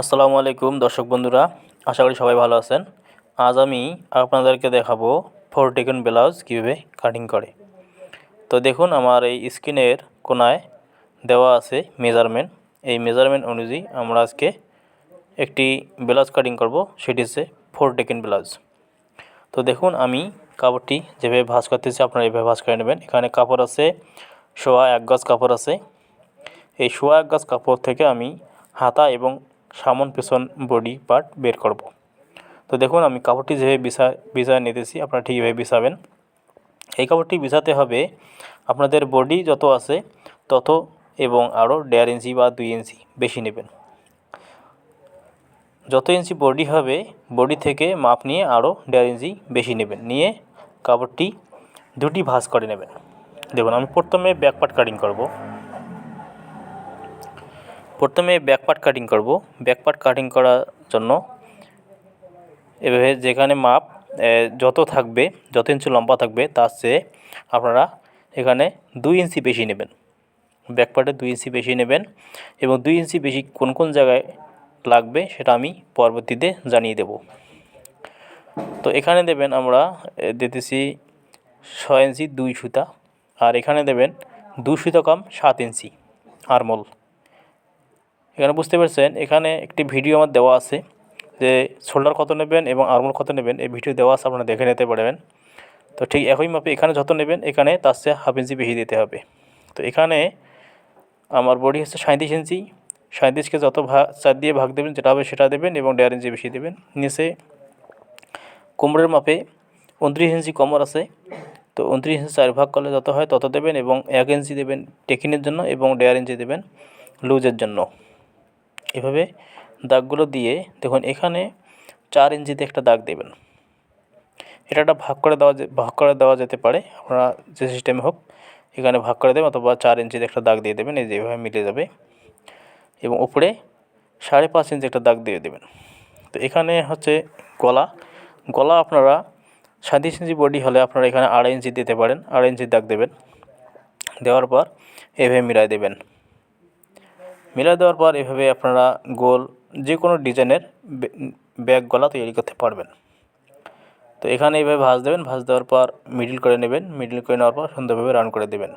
আসসালামু আলাইকুম, দর্শক বন্ধুরা, আশা করি সবাই ভালো আছেন। আজ আমি আপনাদেরকে দেখাবো ফোর টেকন ব্লাউজ কীভাবে কাটিং করে। তো দেখুন, আমার এই স্ক্রিনের কোনায় দেওয়া আছে মেজারমেন্ট এই মেজারমেন্ট অনুযায়ী আমরা আজকে একটি ব্লাউজ কাটিং করব, সেটি হচ্ছে ফোর টেকন ব্লাউজ। তো দেখুন, আমি কাপড়টি যেভাবে ভাঁজ করতেছি, আপনারা এভাবে ভাঁজ করে নেবেন। এখানে কাপড় আছে, সোয়া এক গাছ কাপড় আছে। এই সোয়া এক গাছ কাপড় থেকে আমি হাতা এবং সামন, পেছন, বডি পার্ট বের করব। তো দেখুন, আমি কাপড়টি যেভাবে বিছা বিছায় নিতেছি, আপনারা ঠিক এভাবে বিছাবেন। এই কাপড়টি বিছাতে হবে আপনাদের বডি যত আছে তত এবং আরও দেড় ইঞ্চি বা দুই ইঞ্চি বেশি নেবেন। যত ইঞ্চি বডি হবে, বডি থেকে মাপ নিয়ে আরও দেড় ইঞ্চি বেশি নেবেন। নিয়ে কাপড়টি দুটি ভাঁজ করে নেবেন। দেখুন, আমি প্রথমে ব্যাক পার্ট কাটিং করব। প্রথমে ব্যাক পার্ট কাটিং করব। ব্যাক পার্ট কাটিং করার জন্য এভাবে যেখানে মাপ যত থাকবে, যত ইঞ্চি লম্বা থাকবে, তার চেয়ে আপনারা এখানে দুই ইঞ্চি বেশি নেবেন। ব্যাক পার্টে দুই ইঞ্চি বেশি নেবেন এবং দুই ইঞ্চি বেশি কোন কোন জায়গায় লাগবে সেটা আমি পরবর্তীতে জানিয়ে দেব। তো এখানে দেবেন আমরা দিতেছি ছয় ইঞ্চি দুই সুতা। আর এখানে দেবেন দু সুতা কম সাত ইঞ্চি আরমোল। এখানে বুঝতে পারছেন, এখানে একটি ভিডিও আমার দেওয়া আছে যে শোল্ডার কত নেবেন এবং আর্মোল কত নেবেন। এই ভিডিও দেওয়া আছে, আপনারা দেখে নিতে পারবেন। তো ঠিক একই মাপে এখানে যত নেবেন, এখানে তার চেয়ে হাফ ইঞ্চি বেশি দিতে হবে। তো এখানে আমার বডি হচ্ছে সাঁত্রিশ ইঞ্চি সাঁত্রিশকে যত ভাগ চার দিয়ে ভাগ দেবেন, যেটা হবে সেটা দেবেন এবং দেড় ইঞ্চি বেশি দেবেন। নিচে কোমরের মাপে উনত্রিশ ইঞ্চি কোমর আছে। তো উনত্রিশ ইঞ্চি চার ভাগ করলে যত হয় তত দেবেন এবং এক ইঞ্চি দেবেন টেকিনের জন্য এবং দেড় ইঞ্চি দেবেন লুজের জন্য। এভাবে দাগগুলো দিয়ে দেখুন, এখানে চার ইঞ্চিতে একটা দাগ দেবেন। এটা একটা ভাগ করে দেওয়া ভাগ করে দেওয়া যেতে পারে। আপনারা যে সিস্টেমে হোক, এখানে ভাগ করে দেবেন অথবা চার ইঞ্চিতে একটা দাগ দিয়ে দেবেন, এই যেভাবে মিলে যাবে। এবং উপরে সাড়ে পাঁচ ইঞ্চি একটা দাগ দিয়ে দেবেন। তো এখানে হচ্ছে গলা। গলা আপনারা সাঁত্রিশ ইঞ্চি বডি হলে আপনারা এখানে আড়াই ইঞ্চি দিতে পারেন, আড়াই ইঞ্চি দাগ দেবেন। দেওয়ার পর এভাবে মিলাই দেবেন। মিলাই দেওয়ার পর এভাবে আপনারা গোল যে কোনো ডিজাইনের ব্যাগ গলা তৈরি করতে পারবেন। তো এখানে এইভাবে ভাঁজ দেবেন, ভাঁজ দেওয়ার পর মিডিল করে নেবেন, মিডিল করে নেওয়ার পর সুন্দরভাবে রান করে দেবেন।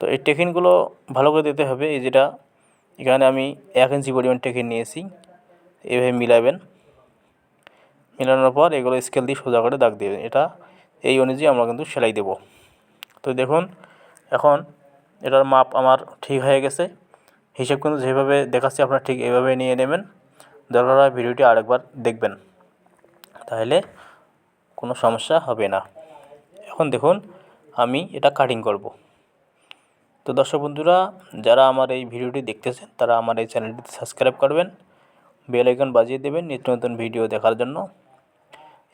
তো এই টেকিনগুলো ভালো করে দিতে হবে, এই যেটা এখানে আমি এক ইঞ্চি পরিমাণ টেকিন নিয়েছি, এভাবে মিলাবেন। মেলানোর পর এগুলো স্কেল দিয়ে সোজা করে দাগ দেবেন, এটা এই অনুযায়ী আমরা কিন্তু সেলাই দেব। তো দেখুন, এখন এটার মাপ আমার ঠিক হয়ে গেছে। হিসেব কিন্তু যেভাবে দেখাচ্ছি আপনারা ঠিক এভাবে নিয়ে নেবেন। দরকার ভিডিওটি আরেকবার দেখবেন। তাহলে কোনো সমস্যা হবে না। এখন দেখুন, আমি এটা কাটিং করব। তো দর্শক বন্ধুরা, যারা আমার এই ভিডিওটি দেখতেছেন, তারা আমার এই চ্যানেলটিতে সাবস্ক্রাইব করবেন বেল আইকন বাজিয়ে দেবেন নিত্য নতুন ভিডিও দেখার জন্য।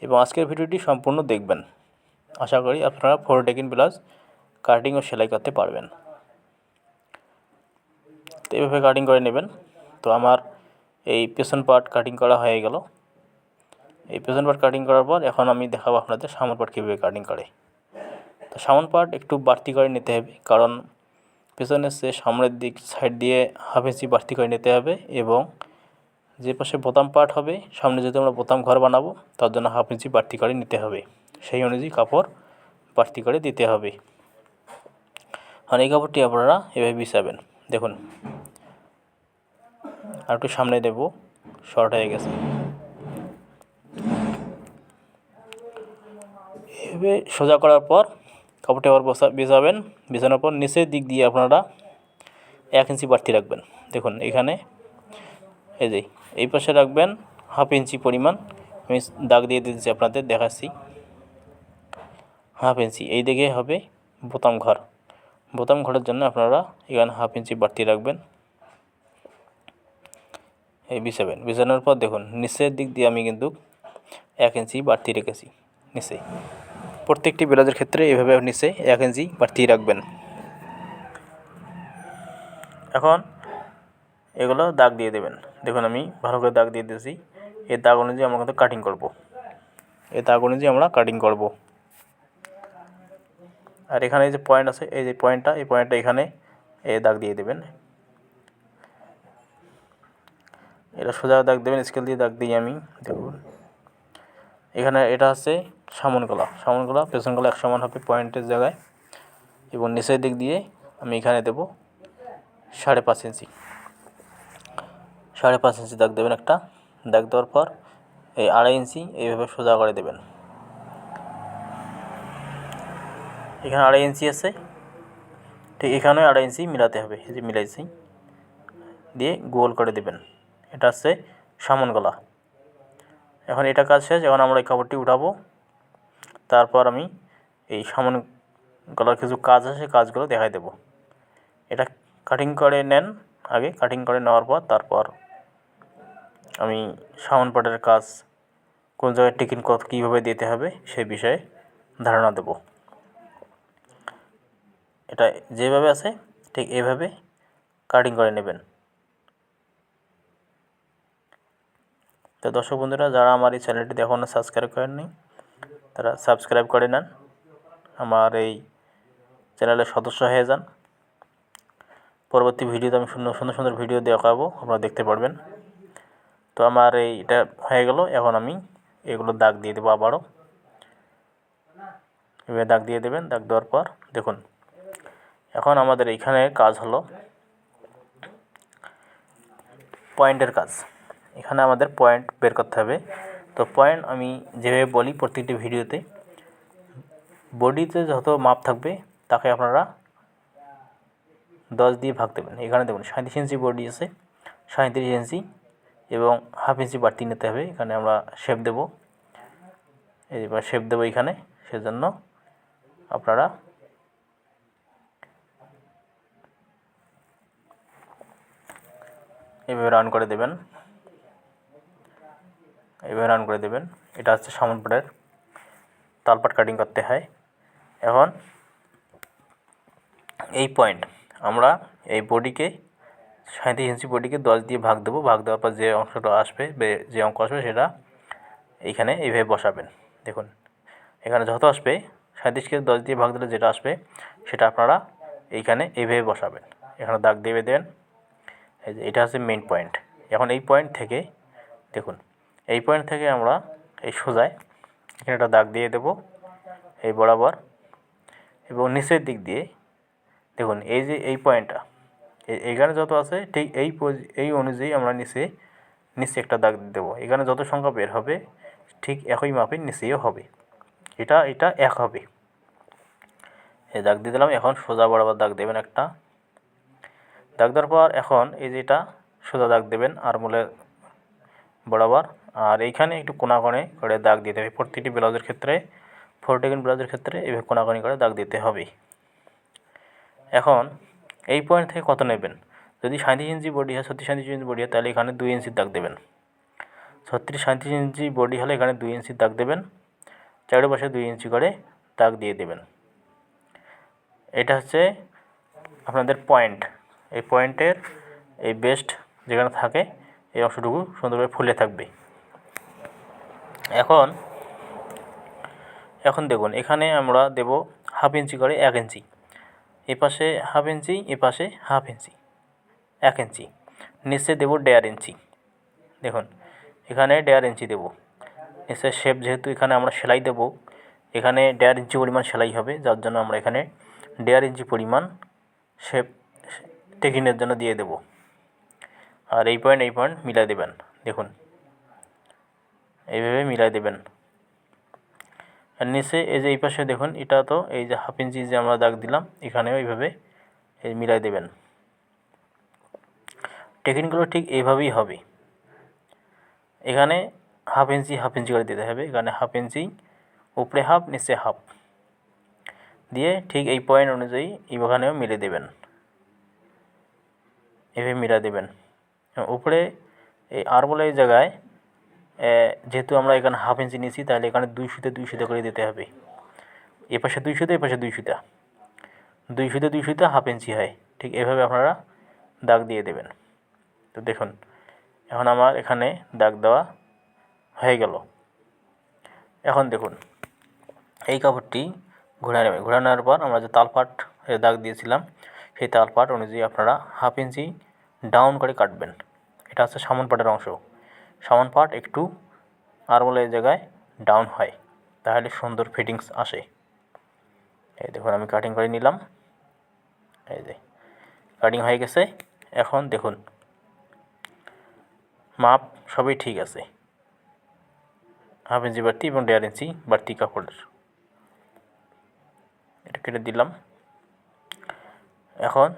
এবং আজকের ভিডিওটি সম্পূর্ণ দেখবেন। আশা করি আপনারা ফোর টেকিন ব্লাউজ কাটিং ও সেলাই করতে পারবেন। তো এভাবে কাটিং করে নেবেন। তো আমার এই পেছন পার্ট কাটিং করা হয়ে গেল। এই পেছন পার্ট কাটিং করার পর এখন আমি দেখাবো আপনাদের সামন পার্ট কীভাবে কাটিং করে। তো সামন পার্ট একটু বাড়তি করে নিতে হবে, কারণ পেছনের সে সামনের দিক সাইড দিয়ে হাফ ইঞ্চি বাড়তি করে নিতে হবে এবং যে পাশে বোতাম পার্ট হবে, সামনে যদি আমরা বোতাম ঘর বানাবো, তার জন্য হাফ ইঞ্চি বাড়তি করে নিতে হবে। সেই অনুযায়ী কাপড় বাড়তি করে দিতে হবে। আর এই কাপড়টি আপনারা এভাবে বিছাবেন। দেখুন। আর একটু সামনে দেব শর্ট হয়ে গেছে। এভাবে সোজা করার পর কাপড়টি আবার বসা বিছাবেন বিছানোর পর নিচের দিক দিয়ে আপনারা এক ইঞ্চি বাড়তি রাখবেন। দেখুন, এখানে এই যে, এই পাশে রাখবেন হাফ ইঞ্চি পরিমাণ। আমি দাগ দিয়ে দিচ্ছি আপনাদের, দেখাচ্ছি। হাফ ইঞ্চি, এই দিকে হবে বোতাম ঘর। বোতাম ঘরের জন্য আপনারা এখানে হাফ ইঞ্চি বাড়তি রাখবেন। এই বিছাবেন বিছানোর পর দেখুন, নিচের দিক দিয়ে আমি কিন্তু এক ইঞ্চি বাড়তি রেখেছি, নিচে। প্রত্যেকটি ব্লাউজের ক্ষেত্রে এভাবে নিচে এক ইঞ্চি বাড়তি রাখবেন। এখন এগুলো দাগ দিয়ে দেবেন। দেখুন, আমি ভালো করে দাগ দিয়ে দিয়েছি। এই দাগ অনুযায়ী আমরা কিন্তু কাটিং করব। এই দাগ অনুযায়ী আমরা কাটিং করব। আর এখানে যে পয়েন্ট আছে, এই যে পয়েন্টটা এই পয়েন্টটা এখানে এই দাগ দিয়ে দেবেন। এটা সোজা দাগ দেবেন স্কেল দিয়ে দাগ দিই আমি। দেখুন। এখানে এটা হচ্ছে সামন গলা সামন গলা পেছন গলা এক সমান হবে পয়েন্টের জায়গায়। এবং নিচের দিক দিয়ে আমি এখানে দেব সাড়ে পাঁচ ইঞ্চি। সাড়ে পাঁচ ইঞ্চি দাগ দেবেন একটা। দাগ দেওয়ার পর এই আড়াই ইঞ্চি এইভাবে সোজা করে দেবেন। এখানে আড়াই ইঞ্চি আছে। ঠিক এখানেও আড়াই ইঞ্চি মিলাতে হবে যে মিলাইছি। দিয়ে গোল করে দেবেন। এটা হচ্ছে সামন গলা। এখন এটা কাজ শেষ, এখন আমরা এই কাপড়টি উঠাবো। তারপর আমি এই সামন গলার কিছু কাজ আছে কাজগুলো দেখাই দেবো। এটা কাটিং করে নেন আগে কাটিং করে নেওয়ার পর তারপর আমি সামন পাটের কাজ কোন জায়গায় টিকিন কত কীভাবে দিতে হবে সে বিষয়ে ধারণা দেব। এটা যেভাবে আছে ঠিক এভাবে কাটিং করে নেবেন। তো দর্শক বন্ধুরা, যারা আমার এই চ্যানেলটি এখনও সাবস্ক্রাইব করেননি, তারা সাবস্ক্রাইব করে নেন। আমার এই চ্যানেলের সদস্য হয়ে যান। পরবর্তী ভিডিওতে আমি সুন্দর সুন্দর সুন্দর ভিডিও দেখাবো, আপনারা দেখতে পারবেন। তো আমার এই এটা হয়ে গেল, এখন আমি এগুলো দাগ দিয়ে দেবো আবারও। এভাবে দাগ দিয়ে দেবেন, দাগ দেওয়ার পর দেখুন, এখন আমাদের এইখানে কাজ হলো পয়েন্টের কাজ। এখানে আমাদের পয়েন্ট বের করতে হবে। তো পয়েন্ট আমি যেভাবে বলি প্রত্যেকটি ভিডিওতে বডিতে যত মাপ থাকবে, তাকে আপনারা দশ দিয়ে ভাগ দেবেন। এখানে দেখুন সাঁত্রিশ ইঞ্চি বডি আছে সাঁত্রিশ ইঞ্চি এবং হাফ ইঞ্চি বাড়তি নিতে হবে। এখানে আমরা শেপ দেব। এবার শেপ দেবো এখানে, সেজন্য আপনারা এভাবে রান করে দেবেন। এভাবে রান করে দেবেন। এটা হচ্ছে সামন পাটের। তালপাট কাটিং করতে হয়। এখন এই পয়েন্ট আমরা এই বডিকে সাঁত্রিশ ইঞ্চি বডিকে দশ দিয়ে ভাগ দেবো। ভাগ দেওয়ার পর যে অংশটা আসবে যে অঙ্ক আসবে সেটা এইখানে এইভাবে বসাবেন। দেখুন, এখানে যত আসবে সাঁত্রিশকে দশ দিয়ে ভাগ দিলে যেটা আসবে, সেটা আপনারা এইখানে এইভাবে বসাবেন। এখানে দাগ দিয়ে দেবেন। এই যে, এটা হচ্ছে মেন পয়েন্ট এখন এই পয়েন্ট থেকে দেখুন এই পয়েন্ট থেকে আমরা এই সোজায় এখানে একটা দাগ দিয়ে দেব, এই বরাবর। এবং নিচের দিক দিয়ে দেখুন, এই যে এই পয়েন্টটা এইখানে যত আছে ঠিক এই এই অনুযায়ী আমরা নিচে নিচে একটা দাগ দেবো। এখানে যত সংখ্যা বের হবে, ঠিক একই মাপে নিচেও হবে। এটা এটা এক হবে। এই দাগ দিয়ে দিলাম, এখন সোজা বরাবর দাগ দেবেন একটা। দাগ দেওয়ার পর এখন এই যেটা সোজা দাগ দেবেন, আর মূলে বরাবর আর এইখানে একটু কোনাকোণে করে দাগ দিতে হবে। প্রতিটি ব্লাউজের ক্ষেত্রে ফোরটেকিন ব্লাউজের ক্ষেত্রে এভাবে কোনাকোনি করে দাগ দিতে হবে। এখন এই পয়েন্ট থেকে কত নেবেন? যদি সাঁত্রিশ ইঞ্চি বডি হয়, ছত্রিশ সাঁত্রিশ ইঞ্চি বডি হয়, তাহলে এখানে দুই ইঞ্চির দাগ দেবেন। ছত্রিশ সাঁত্রিশ ইঞ্চি বডি হলে এখানে দুই ইঞ্চির দাগ দেবেন। চারপাশে দুই ইঞ্চি করে দাগ দিয়ে দেবেন। এটা হচ্ছে আপনাদের পয়েন্ট এই পয়েন্টের এই বেস্ট যেখানে থাকে, এই অংশটুকু সুন্দরভাবে ফুলে থাকবে। এখন এখন দেখুন, এখানে আমরা দেব হাফ ইঞ্চি করে এক ইঞ্চি এ পাশে হাফ ইঞ্চি এ পাশে হাফ ইঞ্চি এক ইঞ্চি নিচে দেবো দেড় ইঞ্চি দেখুন, এখানে ডেয়ার ইঞ্চি দেবো। নিচে শেপ যেহেতু এখানে আমরা সেলাই দেবো, এখানে ডেয়ার ইঞ্চি পরিমাণ সেলাই হবে, যার জন্য আমরা এখানে ডেয়ার ইঞ্চি পরিমাণ শেপ টেকিনের জন্য দিয়ে দেব। আর এই পয়েন্ট এই পয়েন্ট মিলাই দেবেন। দেখুন এইভাবে মিলাই দেবেন। আর নিচে এই যে এই পাশে দেখুন, এটা তো এই যে হাফ ইঞ্চি যে আমরা দাগ দিলাম, এখানেও এইভাবে এই মিলাই দেবেন। টেকিনগুলো ঠিক এইভাবেই হবে। এখানে হাফ ইঞ্চি হাফ ইঞ্চি করে দিতে হবে। এখানে হাফ ইঞ্চি, উপরে হাফ, নিচে হাফ। দিয়ে ঠিক এই পয়েন্ট অনুযায়ী এখানেও মিলে দেবেন। এভাবে মিলা দেবেন। উপরে এই আর বলে জায়গায় যেহেতু আমরা এখানে হাফ ইঞ্চি নিয়েছি, তাহলে এখানে দুই সুতে, দুই করে দিতে হবে। এ পাশে দুই সুতে, এ পাশে দুই সুতা। দুই সুতে দুই সুতে হাফ ইঞ্চি হয়। ঠিক এভাবে আপনারা দাগ দিয়ে দেবেন। তো দেখুন, এখন আমার এখানে দাগ দেওয়া হয়ে গেল। এখন দেখুন, এই কাপড়টি ঘোরা নেবে ঘোরা নেওয়ার পর আমরা যে তালপাট দাগ দিয়েছিলাম, সেই তালপাট অনুযায়ী আপনারা হাফ ইঞ্চি ডাউন করে কাটবেন। এটা হচ্ছে সামন পাটের অংশ। সামন পার্ট একটু আরমোলের জায়গায় ডাউন হয়, তাহলে সুন্দর ফিটিংস আসে। এই দেখুন, আমি কাটিং করে নিলাম। এই যে কাটিং হয়ে গেছে। এখন দেখুন, মাপ সবই ঠিক আছে। হাফ ইঞ্চি বাড়তি এবং দেড় ইঞ্চি বাড়তি কাপড়ের। এটা কেটে দিলাম। এখন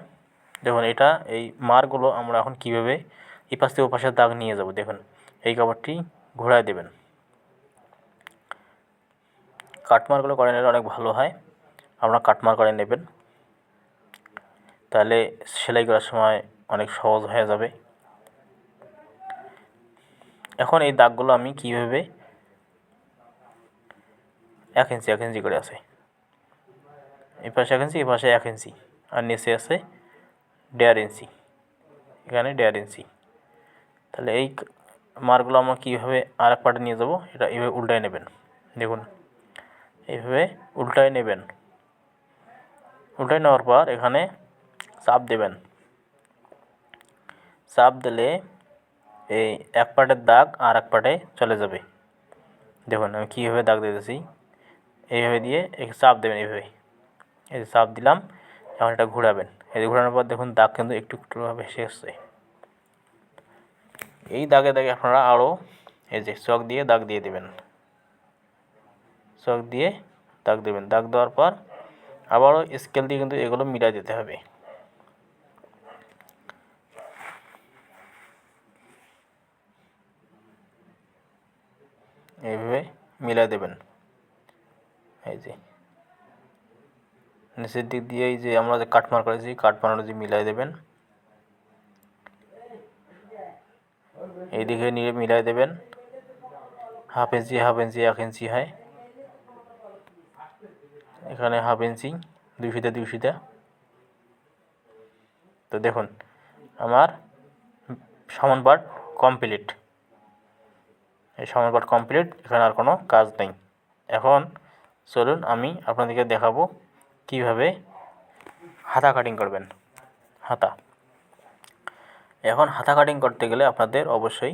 দেখুন, এটা এই মারগুলো আমরা এখন কীভাবে এই পাশ থেকে ও পাশে দাগ নিয়ে যাব, দেখুন। এই কাপড়টি ঘোরায় দেবেন। কাটমারগুলো করে নিলে অনেক ভালো হয়। আপনারা কাটমার করে নেবেন। তাহলে সেলাই করার সময় অনেক সহজ হয়ে যাবে। এখন এই দাগগুলো আমি কীভাবে এক ইঞ্চি এক ইঞ্চি করে আছে। এই পাশে এক ইঞ্চি এই পাশে এক ইঞ্চি আর নিচে আছে দেড় ইঞ্চি এখানে দেড় ইঞ্চি তাহলে এই মারগুলো আমরা কীভাবে আর এক পাটে নিয়ে যাব, এটা এইভাবে উল্টায় নেবেন। দেখুন, এইভাবে উল্টায় নেবেন। উল্টায় নেওয়ার পর এখানে চাপ দেবেন। চাপ দিলে এই এক পাটের দাগ আর এক পাটে চলে যাবে। দেখুন, আমি কীভাবে দাগ দিতেছি, এইভাবে দিয়ে চাপ দেবেন এইভাবে। এই চাপ দিলাম, এখন এটা ঘোরাবেন। এই ঘোরানোর পর দেখুন দাগ কিন্তু একটু একটু ভেসে এসছে। এই দাগে দাগে আপনারা আরও এই যে চক দিয়ে দাগ দিয়ে দেবেন। চক দিয়ে দাগ দেবেন। দাগ দেওয়ার পর আবারও স্কেল দিয়ে কিন্তু এগুলো মিলাই দিতে হবে। এইভাবে মিলাই দেবেন। এই যে নিচের দিক দিয়ে এই যে আমরা যে কাটমার করেছি কাটমারটা যে মিলাই দেবেন। এইদিকে নিয়ে মিলাই দেবেন। হাফ ইঞ্চি হাফ ইঞ্চি, এক ইঞ্চি হয় এখানে হাফ ইঞ্চি, দুই ফিতে দুই ফিতে। তো দেখুন, আমার সমান পার্ট কমপ্লিট। এই সমান পার্ট কমপ্লিট, এখানে আর কোনো কাজ নেই। এখন চলুন আমি আপনাদেরকে দেখাবো কীভাবে হাতা কাটিং করবেন। হাতা। এখন হাতা কাটিং করতে গেলে আপনাদের অবশ্যই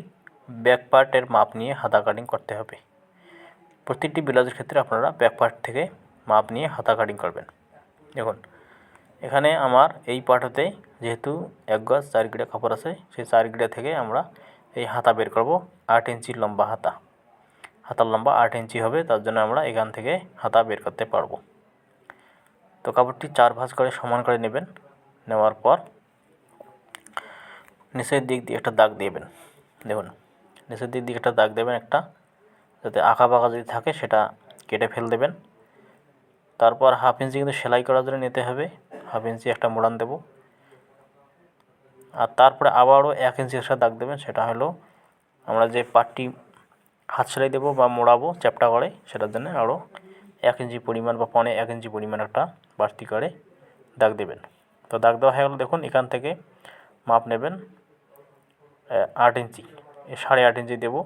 ব্যাক পার্টের মাপ নিয়ে হাতা কাটিং করতে হবে। প্রত্যেকটি ব্লাউজের ক্ষেত্রে আপনারা ব্যাক পার্ট থেকে মাপ নিয়ে হাতা কাটিং করবেন। দেখুন, এখানে আমার এই পার্টতে যেহেতু এক গজ চার গিড়া কাপড় আছে, সেই চার গিড়া থেকে আমরা এই হাতা বের করব আট ইঞ্চি লম্বা হাতা। হাতার লম্বা আট ইঞ্চি হবে, তার জন্য আমরা এখান থেকে হাতা বের করতে পারব। তো কাপড়টি চার ভাঁজ করে সমান করে নেবেন, নেওয়ার পর নিচের দিক দিয়ে একটা দাগ দেবেন। দেখুন, নিচের দিক দিয়ে একটা দাগ দেবেন একটা, যাতে আঁকা বাঁকা যদি থাকে সেটা কেটে ফেল দেবেন। তারপর হাফ ইঞ্চি কিন্তু সেলাই করার জন্য নিতে হবে। হাফ ইঞ্চি একটা মোড়ান দেব। আর তারপরে আবারও এক ইঞ্চি একটা দাগ দেবেন, সেটা হলো আমরা যে পাটটি হাত সেলাই দেবো বা মোড়াবো চ্যাপটা করে, সেটার জন্য আরও এক ইঞ্চি পরিমাণ বা পনে এক ইঞ্চি পরিমাণ একটা বাড়তি করে দাগ দেবেন। তো দাগ দেওয়া হয়ে গেলো, দেখুন এখান থেকে মাপ নেবেন। আট ইঞ্চি সাড়ে আট ইঞ্চি দেবো।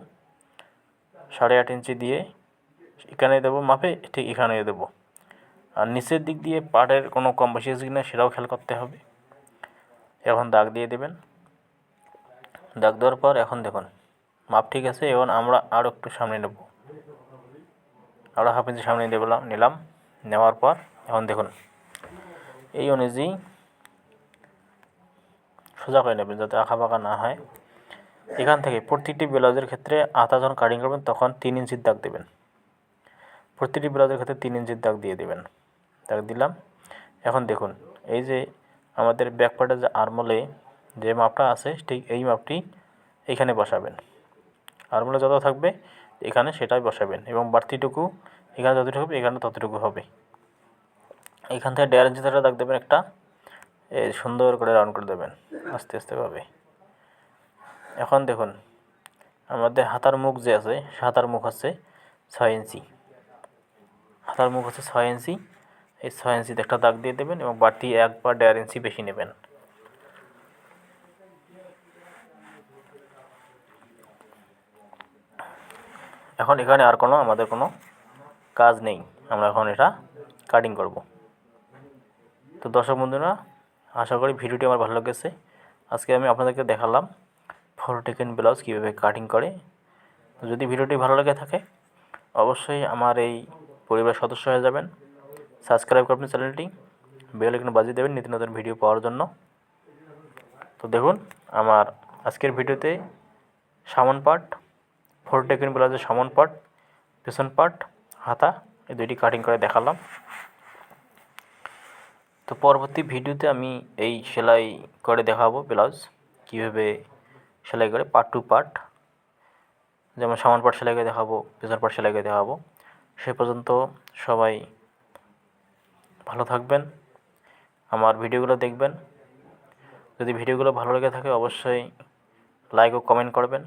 সাড়ে আট ইঞ্চি দিয়ে এখানে দেবো মাপে, ঠিক এখানে দেবো। আর নিচের দিক দিয়ে পাটের কোনো কম বেশি আছে কিনা সেটাও খেয়াল করতে হবে। এখন দাগ দিয়ে দেবেন। দাগ দেওয়ার পর এখন দেখুন, মাপ ঠিক আছে, এখন আমরা আরও একটু সামনে নেব। আরও হাফ ইঞ্চি সামনে দেবলাম নিলাম। নেওয়ার পর এখন দেখুন, এই অনুযায়ী সোজা করে নেবেন যাতে আঁকা না হয়। এখান থেকে প্রতিটি ব্লাউজের ক্ষেত্রে আতা যখন কাটিং করবেন, তখন তিন ইঞ্চির দাগ দেবেন। প্রতিটি ব্লাউজের ক্ষেত্রে তিন ইঞ্চির দাগ দিয়ে দেবেন। দাগ দিলাম। এখন দেখুন, এই যে আমাদের ব্যাক পার্টের যে আরমোলে যে মাপটা আছে, ঠিক এই মাপটি এখানে বসাবেন। আরমোলে যত থাকবে, এখানে সেটাই বসাবেন এবং বাড়তিটুকু এখানে যতটুকু হবে, এখানে ততটুকু হবে। এখান থেকে দেড় ইঞ্চি দাগ দেবেন একটা সুন্দর করে রাউন্ড করে দেবেন, আস্তে আস্তে ভাবে। এখন দেখুন আমাদের হাতার মুখ যে আছে হাতার মুখ আছে ছয় ইঞ্চি। হাতার মুখ হচ্ছে ছয় ইঞ্চি। এই ছয় ইঞ্চিতে একটা দাগ দিয়ে দেবেন এবং বাড়তি এক বা দেড় ইঞ্চি বেশি নেবেন। এখন এখানে আর কোনো, আমাদের কোনো কাজ নেই। আমরা এখন এটা কাটিং করব। তো দর্শক বন্ধুরা, আশা করি ভিডিওটি আমার ভালো লেগেছে। আজকে আমি আপনাদেরকে দেখালাম ফরটেকেন ব্লাউজ কীভাবে কাটিং করে? যদি ভিডিওটি ভালো লেগে থাকে, অবশ্যই আমার এই পরিবারের সদস্য হয়ে যাবেন। সাবস্ক্রাইব করবেন চ্যানেলটি বেল আইকন বাজিয়ে দেবেন নিত্য নতুন ভিডিও পাওয়ার জন্য। তো দেখুন, আমার আজকের ভিডিওতে সামন পার্ট ফোরটেকেন ব্লাউজের সামন পার্ট পেছন পার্ট হাতা, এই দুইটি কাটিং করে দেখালাম। তো পরবর্তী ভিডিওতে আমি এই সেলাই করে দেখাবো ব্লাউজ কীভাবে সেলাই করে পার্ট টু পার্ট যেমন সামান পার্ট সেলাই করে দেখাবো, পেছন পার্ট সেলাই করে দেখাবো। সে পর্যন্ত সবাই ভালো থাকবেন, আমার ভিডিওগুলো দেখবেন। যদি ভিডিওগুলো ভালো লেগে থাকে অবশ্যই লাইক ও কমেন্ট করবেন।